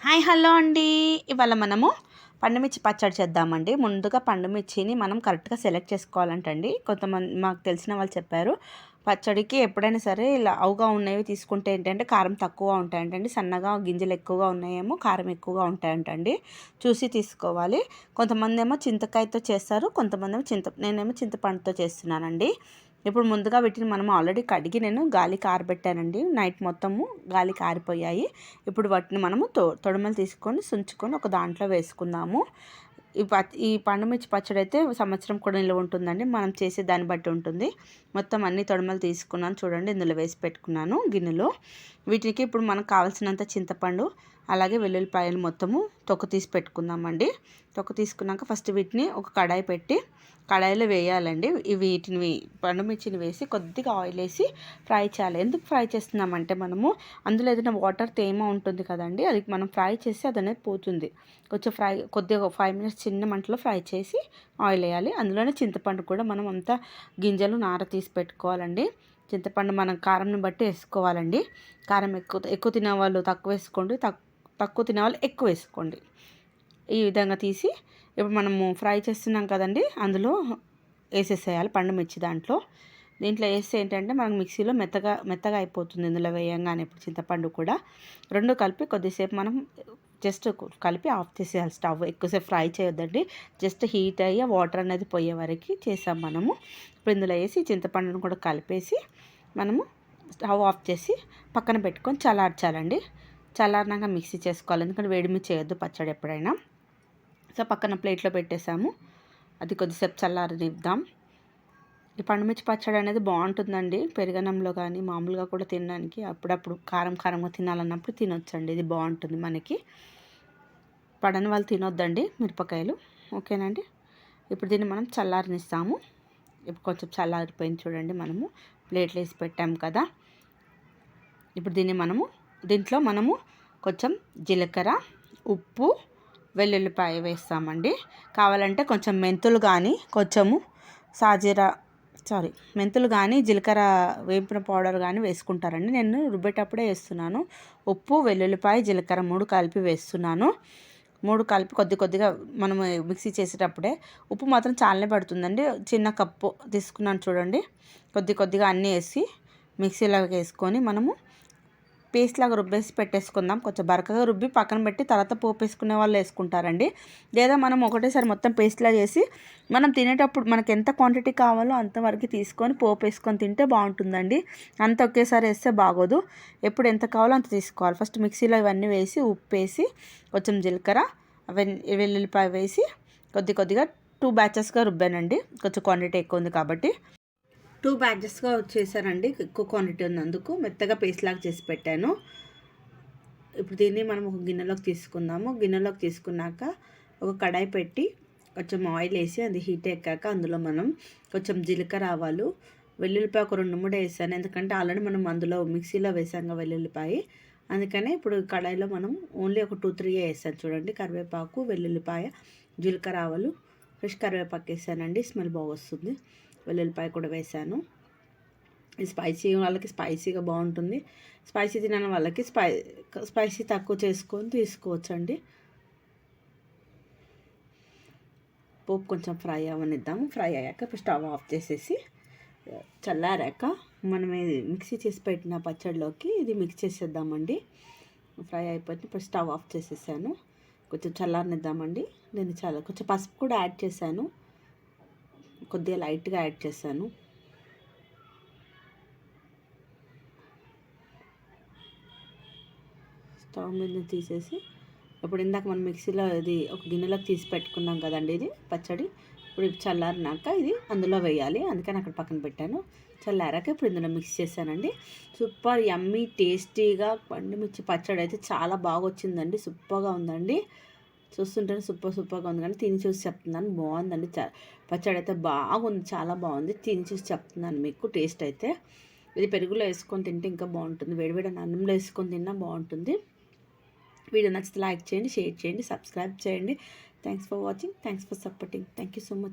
Hi hello అండి. ఇవాళ మనము పండుమిర్చి పచ్చడి చేద్దామండి. ముందుగా పండుమిర్చిని మనం కరెక్ట్గా సెలెక్ట్ చేసుకోవాలంటండి. కొంతమంది మాకు తెలిసిన వాళ్ళు చెప్పారు పచ్చడికి ఎప్పుడైనా సరే ఇలా అవుగా ఉన్నవి తీసుకుంటే ఏంటంటే కారం తక్కువ ఉంటాయంటండి. సన్నగా గింజలు ఎక్కువగా ఉన్నాయేమో కారం ఎక్కువగా ఉంటాయంటండి. చూసి తీసుకోవాలి. కొంతమంది ఏమో చింతకాయతో చేస్తారు కొంతమంది ఏమో చింత నేనేమో చింతపండుతో చేస్తున్నానండి. ఇప్పుడు ముందుగా వీటిని మనం ఆల్రెడీ కడిగి నేను గాలి కారబెట్టానండి. నైట్ మొత్తము గాలి కారిపోయాయి. ఇప్పుడు వాటిని మనము తొ తొడమలు తీసుకొని సుంచుకొని ఒక దాంట్లో వేసుకుందాము. ఈ ప ఈ పండుమిర్చి పచ్చడి అయితే సంవత్సరం కూడా నిల్వ ఉంటుందండి. మనం చేసే దాన్ని బట్టి ఉంటుంది. మొత్తం అన్ని తొడమలు తీసుకున్నాను. చూడండి ఇందులో వేసి పెట్టుకున్నాను గిన్నెలో. వీటికి ఇప్పుడు మనకు కావాల్సినంత చింతపండు అలాగే వెల్లుల్లిపాయలు మొత్తము తొక్క తీసి పెట్టుకుందామండి. తొక్క తీసుకున్నాక ఫస్ట్ వీటిని ఒక కడాయి పెట్టి కడాయిలో వేయాలండి. వీటిని పండుమిర్చిని వేసి కొద్దిగా ఆయిల్ వేసి ఫ్రై చేయాలి. ఎందుకు ఫ్రై చేస్తున్నామంటే మనము అందులో ఏదైనా వాటర్ తేమ ఉంటుంది కదండి అది మనం ఫ్రై చేసి అది అనేది పోతుంది. కొంచెం ఫ్రై కొద్దిగా ఫైవ్ మినిట్స్ చిన్న మంటలో ఫ్రై చేసి ఆయిల్ వేయాలి. అందులోనే చింతపండు కూడా మనం అంతా గింజలు నార తీసి పెట్టుకోవాలండి. చింతపండు మనం కారంని బట్టి వేసుకోవాలండి. కారం ఎక్కువ ఎక్కువ తినే వాళ్ళు తక్కువ వేసుకోండి. తక్కువ తక్కువ తినేవాళ్ళు ఎక్కువ వేసుకోండి. ఈ విధంగా తీసి ఇప్పుడు మనము ఫ్రై చేస్తున్నాం కదండి అందులో వేసేసేయాలి పండు మిర్చి దాంట్లో. దీంట్లో వేస్తే ఏంటంటే మనకు మిక్సీలో మెత్తగా మెత్తగా అయిపోతుంది ఇందులో వేయంగానే ఇప్పుడు చింతపండు కూడా. రెండు కలిపి కొద్దిసేపు మనం జస్ట్ కలిపి ఆఫ్ చేసేయాలి స్టవ్. ఎక్కువసేపు ఫ్రై చేయొద్దండి జస్ట్ హీట్ అయ్యి వాటర్ అనేది పోయే వరకు చేసాం మనము. ఇప్పుడు ఇందులో వేసి చింతపండును కూడా కలిపేసి మనము స్టవ్ ఆఫ్ చేసి పక్కన పెట్టుకొని చల్లార్చాలండి. చల్లారినాక మిక్సీ చేసుకోవాలి. ఎందుకంటే వేడిమి చేయొద్దు పచ్చడి ఎప్పుడైనా. సో పక్కన ప్లేట్లో పెట్టేసాము అది కొద్దిసేపు చల్లారనిద్దాం. ఈ పండుమిర్చి పచ్చడి అనేది బాగుంటుందండి. పెరగనంలో కానీ మామూలుగా కూడా తినడానికి. అప్పుడప్పుడు కారం కారంగా తినాలన్నప్పుడు తినొచ్చండి. ఇది బాగుంటుంది మనకి. పడని వాళ్ళు తినొద్దండి మిరపకాయలు. ఓకేనండి? ఇప్పుడు దీన్ని మనం చల్లారనిస్తాము. ఇప్పుడు కొంచెం చల్లారిపోయింది చూడండి మనము. ప్లేట్లు వేసి పెట్టాము కదా. ఇప్పుడు దీన్ని మనము దీంట్లో మనము కొంచెం జీలకర్ర ఉప్పు వెల్లుల్లిపాయ వేస్తామండి. కావాలంటే కొంచెం మెంతులు కానీ కొంచెము సాజీరా సారీ మెంతులు కానీ జీలకర్ర వేపిన పౌడర్ కానీ వేసుకుంటారండి. నేను రుబ్బేటప్పుడే వేస్తున్నాను. ఉప్పు వెల్లుల్లిపాయ జీలకర్ర మూడు కలిపి వేస్తున్నాను. మూడు కలిపి కొద్ది కొద్దిగా మనం మిక్సీ చేసేటప్పుడే ఉప్పు మాత్రం చాలానే పడుతుందండి. చిన్న కప్పు తీసుకున్నాను చూడండి. కొద్ది కొద్దిగా అన్నీ వేసి మిక్సీలోకి వేసుకొని మనము పేస్ట్ లాగా రుబ్బేసి పెట్టేసుకుందాం. కొంచెం బరకగా రుబ్బి పక్కన పెట్టి తర్వాత పోపు వేసుకునే వాళ్ళు వేసుకుంటారండి. లేదా మనం ఒకటేసారి మొత్తం పేస్ట్లా చేసి మనం తినేటప్పుడు మనకి ఎంత క్వాంటిటీ కావాలో అంతవరకు తీసుకొని పోపు వేసుకొని తింటే బాగుంటుందండి. అంత ఒకేసారి వేస్తే బాగోదు. ఎప్పుడు ఎంత కావాలో అంత తీసుకోవాలి. ఫస్ట్ మిక్సీలో ఇవన్నీ వేసి ఉప్పు వేసి కొంచెం జీలకర్ర వెల్లుల్లిపాయ వేసి కొద్ది కొద్దిగా టూ బ్యాచెస్గా రుబ్బానండి. కొంచెం క్వాంటిటీ ఎక్కువ ఉంది కాబట్టి. టూ బ్యాచెస్గా వచ్చేసానండి ఎక్కువ క్వాంటిటీ ఉన్నందుకు మెత్తగా పేస్ట్ లాగా చేసి పెట్టాను. ఇప్పుడు దీన్ని మనం ఒక గిన్నెలోకి తీసుకుందాము. గిన్నెలోకి తీసుకున్నాక ఒక కడాయి పెట్టి కొంచెం ఆయిల్ వేసి అది హీట్ ఎక్కాక అందులో మనం కొంచెం జీలకర్ర ఆవాలు వెల్లుల్లిపాయ ఒక రెండు మూడు వేసాను. ఎందుకంటే ఆల్రెడీ మనం అందులో మిక్సీలో వేసాం వెల్లుల్లిపాయ. అందుకనే ఇప్పుడు కడాయిలో మనం ఓన్లీ ఒక టూ త్రీ వేసాను. చూడండి కరివేపాకు వెల్లుల్లిపాయ జీలకర్ర ఆవాలు ఫ్రెష్ కరివేపాకు వేసానండి. స్మెల్ బాగా వస్తుంది. వెల్లుల్లిపాయ కూడా వేసాను. స్పైసీ వాళ్ళకి స్పైసీగా బాగుంటుంది. స్పైసీ తినని వాళ్ళకి స్పై స్పైసీ తక్కువ చేసుకొని తీసుకోవచ్చండి. పోపు కొంచెం ఫ్రై అవ్వనిద్దాము ఫ్రై అయ్యాక ఇప్పుడు స్టవ్ ఆఫ్ చేసేసి చల్లారాక మనం ఇది మిక్సీ చేసి పెట్టిన పచ్చడిలోకి ఇది మిక్స్ చేసేద్దామండి. ఫ్రై అయిపోయింది. ఇప్పుడు స్టవ్ ఆఫ్ చేసేసాను. కొంచెం చల్లారనిద్దామండి. నేను చాలా కొంచెం పసుపు కూడా యాడ్ చేశాను. కొద్దిగా లైట్గా యాడ్ చేశాను. స్టవ్ మీద తీసేసి ఇప్పుడు ఇందాక మనం మిక్సీలో ఇది ఒక గిన్నెలోకి తీసి పెట్టుకున్నాం కదండి ఇది పచ్చడి. ఇప్పుడు చల్లారినాక ఇది అందులో వేయాలి. అందుకని అక్కడ పక్కన పెట్టాను. చల్లారాక ఇప్పుడు ఇందులో మిక్స్ చేశానండి. సూపర్ యమ్మీ టేస్టీగా పండు మిర్చి పచ్చడి అయితే చాలా బాగా వచ్చిందండి సూపర్గా ఉందండి. చూస్తుంటేనే సూపర్ సూపర్గా ఉంది కానీ తిని చూసి చెప్తున్నాను. బాగుందండి. పచ్చడి అయితే బాగుంది. చాలా బాగుంది. తిని చూసి చెప్తున్నాను మీకు. టేస్ట్ అయితే ఇది పెరుగులో వేసుకొని తింటే ఇంకా బాగుంటుంది. వేడివేడి అన్నంలో వేసుకొని తిన్నా బాగుంటుంది. వీడియో నచ్చితే లైక్ చేయండి షేర్ చేయండి సబ్స్క్రైబ్ చేయండి. Thanks for watching thanks for supporting thank you so much